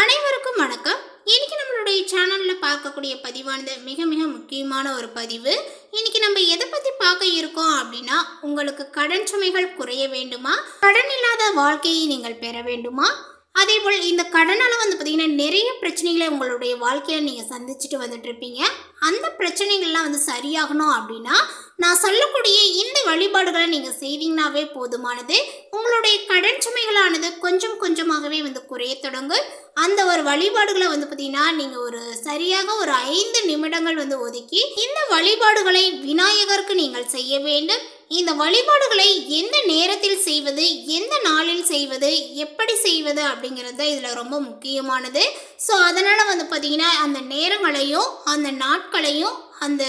அனைவருக்கும் வணக்கம். இன்னைக்கு நம்மளுடைய சேனல்ல பார்க்கக்கூடிய பதிவானது மிக மிக முக்கியமான ஒரு பதிவு. இன்னைக்கு நம்ம எதை பத்தி பார்க்க இருக்கோம் அப்படின்னா உங்களுக்கு கடன் சுமைகள் குறைய வேண்டுமா? கடன் இல்லாத வாழ்க்கையை நீங்கள் பெற வேண்டுமா? அதே போல் இந்த கடனால் வந்து பார்த்தீங்கன்னா நிறைய பிரச்சனைகளை உங்களுடைய வாழ்க்கையில் நீங்கள் சந்திச்சுட்டு வந்துட்டுருப்பீங்க. அந்த பிரச்சனைகள்லாம் வந்து சரியாகணும் அப்படின்னா நான் சொல்லக்கூடிய இந்த வழிபாடுகளை நீங்கள் செய்வீங்கனாவே போதுமானது. உங்களுடைய கடன் சுமைகளானது கொஞ்சம் கொஞ்சமாகவே வந்து குறைய தொடங்கும். அந்த ஒரு வழிபாடுகளை வந்து பார்த்தீங்கன்னா நீங்கள் ஒரு சரியாக ஒரு ஐந்து நிமிடங்கள் வந்து ஒதுக்கி இந்த வழிபாடுகளை விநாயகருக்கு நீங்கள் செய்ய வேண்டும். இந்த வழிபாடுகளை எந்த நேரத்தில் செய்வது எந்த நாளில் செய்வது எப்படி செய்வது அப்படிங்கிறது தான் இதில் ரொம்ப முக்கியமானது. ஸோ அதனால் வந்து பார்த்திங்கன்னா அந்த நேரங்களையும் அந்த நாட்களையும் அந்த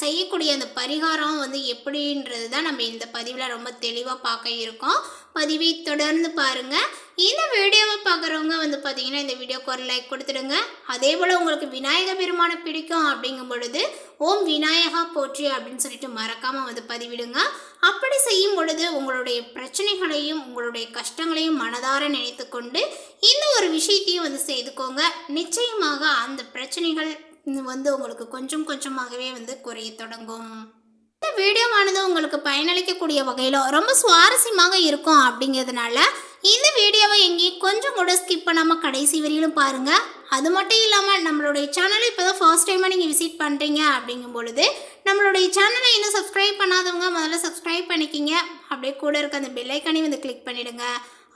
செய்யக்கூடிய அந்த பரிகாரம் வந்து எப்படின்றது தான் நம்ம இந்த பதிவில் ரொம்ப தெளிவாக பார்க்க இருக்கோம். பதிவை தொடர்ந்து பாருங்கள் இந்த வீடியோவை பார்க்குறவங்க வந்து பார்த்தீங்கன்னா இந்த வீடியோக்கு ஒரு லைக் கொடுத்துடுங்க. அதே போல் உங்களுக்கு விநாயக பெருமானை பிடிக்கும் அப்படிங்கும் பொழுது ஓம் விநாயகா போற்றி அப்படின்னு சொல்லிட்டு மறக்காமல் வந்து பதிவிடுங்க. அப்படி செய்யும் பொழுது உங்களுடைய பிரச்சனைகளையும் உங்களுடைய கஷ்டங்களையும் மனதார நினைத்து கொண்டு இந்த ஒரு விஷயத்தையும் வந்து செய்துக்கோங்க. நிச்சயமாக அந்த பிரச்சனைகள் வந்து உங்களுக்கு கொஞ்சம் கொஞ்சமாகவே வந்து குறைய தொடங்கும். இந்த வீடியோவானது உங்களுக்கு பயனளிக்கக்கூடிய வகையில் ரொம்ப சுவாரஸ்யமாக இருக்கும் அப்படிங்கிறதுனால இந்த வீடியோவை எங்கேயும் கொஞ்சம் கூட ஸ்கிப் பண்ணாமல் கடைசி வரையிலும் பாருங்கள் அது மட்டும் இல்லாமல் நம்மளுடைய சேனலை இப்போ தான் ஃபர்ஸ்ட் டைமாக நீங்கள் விசிட் பண்ணுறீங்க அப்படிங்கும் பொழுது நம்மளுடைய சேனலை இன்னும் சப்ஸ்கிரைப் பண்ணாதவங்க முதல்ல சப்ஸ்கிரைப் பண்ணிக்கிங்க. அப்படியே கூட இருக்க அந்த பெல்லைக்கானே வந்து கிளிக் பண்ணிவிடுங்க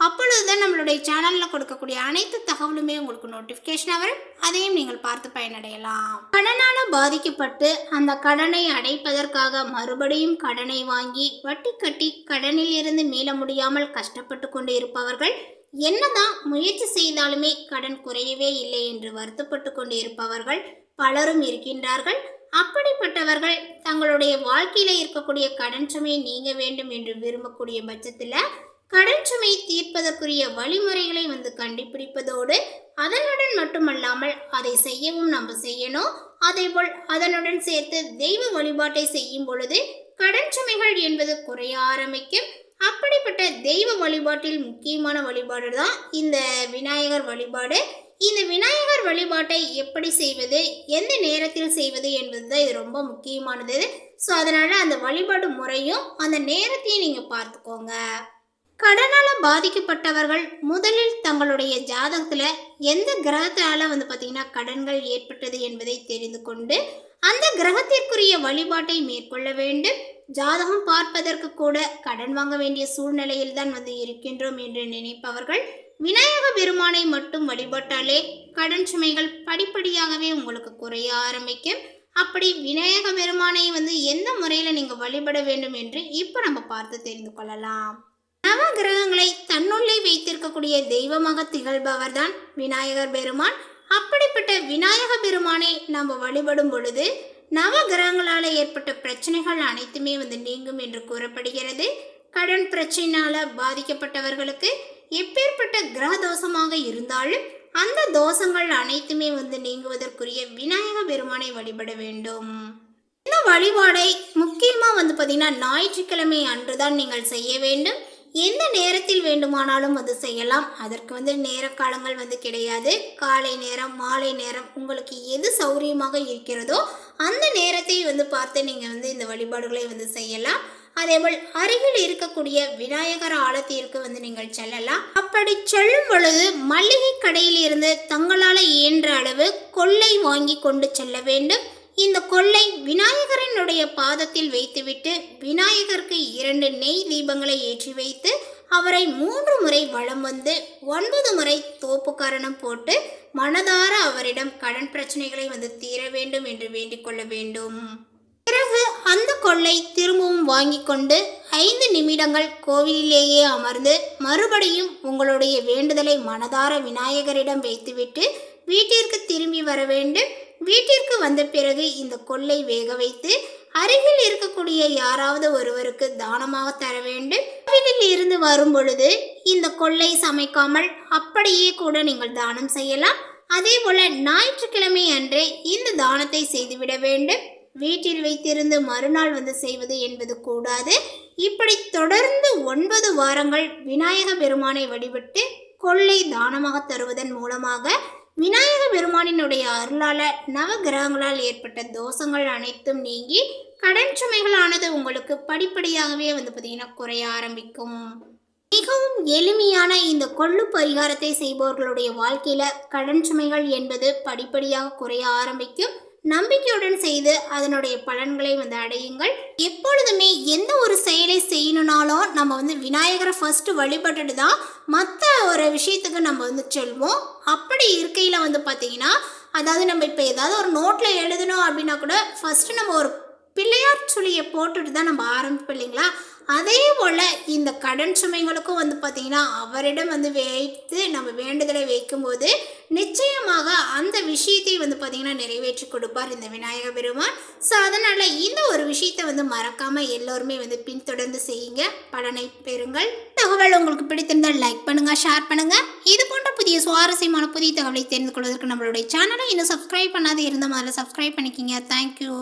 அப்பொழுது தான் நம்மளுடைய சேனலில் கொடுக்கக்கூடிய அனைத்து தகவலுமே உங்களுக்கு நோட்டிஃபிகேஷனாக வரும். அதையும் நீங்கள் பார்த்து பயனடையலாம். கடனால் பாதிக்கப்பட்டு அந்த கடனை அடைப்பதற்காக மறுபடியும் கடனை வாங்கி வட்டி கட்டி கடனில் இருந்து மீள முடியாமல் கஷ்டப்பட்டு கொண்டு இருப்பவர்கள் என்னதான் முயற்சி செய்தாலுமே கடன் குறையவே இல்லை என்று வருத்தப்பட்டு கொண்டு இருப்பவர்கள் பலரும் இருக்கின்றார்கள். அப்படிப்பட்டவர்கள் தங்களுடைய வாழ்க்கையில் இருக்கக்கூடிய கடன் சுமையை நீங்க வேண்டும் என்று விரும்பக்கூடிய பட்சத்தில் கடன் சுமை தீர்ப்பதற்குரிய வழிமுறைகளை வந்து கண்டுபிடிப்பதோடு அதனுடன் மட்டுமல்லாமல் அதை செய்யவும் நம்ம செய்யணும். அதேபோல் அதனுடன் சேர்த்து தெய்வ வழிபாட்டை செய்யும் பொழுது கடன் சுமைகள் என்பது குறைய ஆரம்பிக்கும். அப்படிப்பட்ட தெய்வ வழிபாட்டில் முக்கியமான வழிபாடு தான் இந்த விநாயகர் வழிபாடு. இந்த விநாயகர் வழிபாட்டை எப்படி செய்வது எந்த நேரத்தில் செய்வது என்பது தான் இது ரொம்ப முக்கியமானது. ஸோ அதனால் அந்த வழிபாடு முறையும் அந்த நேரத்தையும் நீங்கள் பார்த்துக்கோங்க. கடனால் பாதிக்கப்பட்டவர்கள் முதலில் தங்களுடைய ஜாதகத்தில் எந்த கிரகத்தால் வந்து பார்த்திங்கன்னா கடன்கள் ஏற்பட்டது என்பதை தெரிந்து கொண்டு அந்த கிரகத்திற்குரிய வழிபாட்டை மேற்கொள்ள வேண்டும். ஜாதகம் பார்ப்பதற்கு கூட கடன் வாங்க வேண்டிய சூழ்நிலையில் தான் வந்து இருக்கின்றோம் என்று நினைப்பவர்கள் விநாயக பெருமானை மட்டும் வழிபட்டாலே கடன் சுமைகள் படிப்படியாகவே உங்களுக்கு குறைய ஆரம்பிக்கும். அப்படி விநாயக பெருமானை வந்து எந்த முறையில் நீங்கள் வழிபட வேண்டும் என்று இப்போ நம்ம பார்த்து தெரிந்து கொள்ளலாம். நவ கிரகங்களை தன்னுள்ளே வைத்திருக்கக்கூடிய தெய்வமாக திகழ்பவர் தான் விநாயகர் பெருமான். அப்படிப்பட்ட விநாயக பெருமானை நாம் வழிபடும் பொழுது நவ கிரகங்களால் ஏற்பட்ட பிரச்சனைகள் அனைத்துமே வந்து நீங்கும் என்று கூறப்படுகிறது. கடன் பிரச்சனையால பாதிக்கப்பட்டவர்களுக்கு எப்பேற்பட்ட கிரக தோஷமாக இருந்தாலும் அந்த தோஷங்கள் அனைத்துமே வந்து நீங்குவதற்குரிய விநாயக பெருமானை வழிபட வேண்டும். இந்த வழிபாடை முக்கியமாக வந்து பார்த்தீங்கன்னா ஞாயிற்றுக்கிழமை அன்று தான் நீங்கள் செய்ய வேண்டும். எந்த நேரத்தில் வேண்டுமானாலும் அது செய்யலாம். அதற்கு வந்து நேர காலங்கள் வந்து கிடையாது. காலை நேரம் மாலை நேரம் உங்களுக்கு எது சௌரியமாக இருக்கிறதோ அந்த நேரத்தை வந்து பார்த்து நீங்கள் வந்து இந்த வழிபாடுகளை வந்து செய்யலாம். அதேபோல் அருகில் இருக்கக்கூடிய விநாயகர் ஆலத்திற்கு வந்து நீங்கள் செல்லலாம். அப்படி செல்லும் பொழுது மளிகை கடையில் இருந்து தங்களால் இயன்ற அளவு கொள்ளை வாங்கி கொண்டு செல்ல வேண்டும். இந்த கொள்ளை விநாயகரனுடைய பாதத்தில் வைத்துவிட்டு விநாயகருக்கு இரண்டு நெய் தீபங்களை ஏற்றி வைத்து அவரை மூன்று முறை வளம் வந்து ஒன்பது முறை தோப்புக்காரணம் போட்டு மனதார அவரிடம் கடன் பிரச்சனைகளை வந்து தீர வேண்டும் என்று வேண்டிக்கொள்ள வேண்டும். பிறகு அந்த கொள்ளை திரும்பவும் வாங்கி கொண்டு ஐந்து நிமிடங்கள் கோவிலிலேயே அமர்ந்து மறுபடியும் உங்களுடைய வேண்டுதலை மனதார விநாயகரிடம் வைத்துவிட்டு வீட்டிற்கு திரும்பி வர வேண்டும். வீட்டிற்கு வந்த பிறகு இந்த கொள்ளை வேக வைத்து அருகில் இருக்கக்கூடிய யாராவது ஒருவருக்கு தானமாக தர வேண்டும். வீட்டில் இருந்து வரும் பொழுது இந்த கொள்ளை சமைக்காமல் அப்படியே கூட நீங்கள் தானம் செய்யலாம். அதே போல ஞாயிற்றுக்கிழமை அன்றே இந்த தானத்தை செய்துவிட வேண்டும். வீட்டில் வைத்திருந்து மறுநாள் வந்து செய்வது என்பது கூடாது. இப்படி தொடர்ந்து ஒன்பது வாரங்கள் விநாயக பெருமானை வழிபட்டு கொள்ளை தானமாக தருவதன் மூலமாக விநாயக பெருமானினுடைய அருளால நவகிரகங்களால் ஏற்பட்ட தோஷங்கள் அனைத்தும் நீங்கி கடன் சுமைகளானது உங்களுக்கு படிப்படியாகவே வந்து பார்த்தீங்கன்னா குறைய ஆரம்பிக்கும். மிகவும் எளிமையான இந்த கொள்ளு பரிகாரத்தை செய்பவர்களுடைய வாழ்க்கையில கடன் சுமைகள் என்பது படிப்படியாக குறைய ஆரம்பிக்கும். நம்பிக்கையுடன் செய்து அதனுடைய பலன்களை வந்து அடையுங்கள். எப்பொழுதுமே எந்த ஒரு செயலை செய்யணுனாலும் நம்ம வந்து விநாயகரை ஃபர்ஸ்ட் வழிபட்டுட்டு தான் மற்ற ஒரு விஷயத்துக்கு நம்ம வந்து செல்வோம். அப்படி இருக்கையில் வந்து பார்த்தீங்கன்னா அதாவது நம்ம இப்போ ஏதாவது ஒரு நோட்டில் எழுதணும் அப்படின்னா கூட ஃபஸ்ட்டு நம்ம ஒரு பிள்ளையார் சுழியை போட்டுட்டு தான் நம்ம ஆரம்பிப்போம் இல்லைங்களா? அதே போல் இந்த கடன் சுமைகளுக்கும் வந்து பார்த்திங்கன்னா அவரிடம் வந்து வைத்து நம்ம வேண்டுதலை வைக்கும்போது நிச்சயமாக அந்த விஷயத்தை வந்து பார்த்திங்கன்னா நிறைவேற்றி கொடுப்பார் இந்த விநாயக பெருமான். ஸோ அதனால் இந்த ஒரு விஷயத்தை வந்து மறக்காமல் எல்லோருமே வந்து பின்தொடர்ந்து செய்யுங்க. பலனை பெறுங்கள். தகவல் உங்களுக்கு பிடித்திருந்தால் லைக் பண்ணுங்கள் ஷேர் பண்ணுங்கள் இது போன்ற புதிய சுவாரஸ்யமான புதிய தகவலை தெரிந்து கொள்வதற்கு நம்மளுடைய சேனலை இன்னும் சப்ஸ்கிரைப் பண்ணாத இருந்த முதல்ல சப்ஸ்கிரைப் பண்ணிக்கிங்க தேங்க்யூ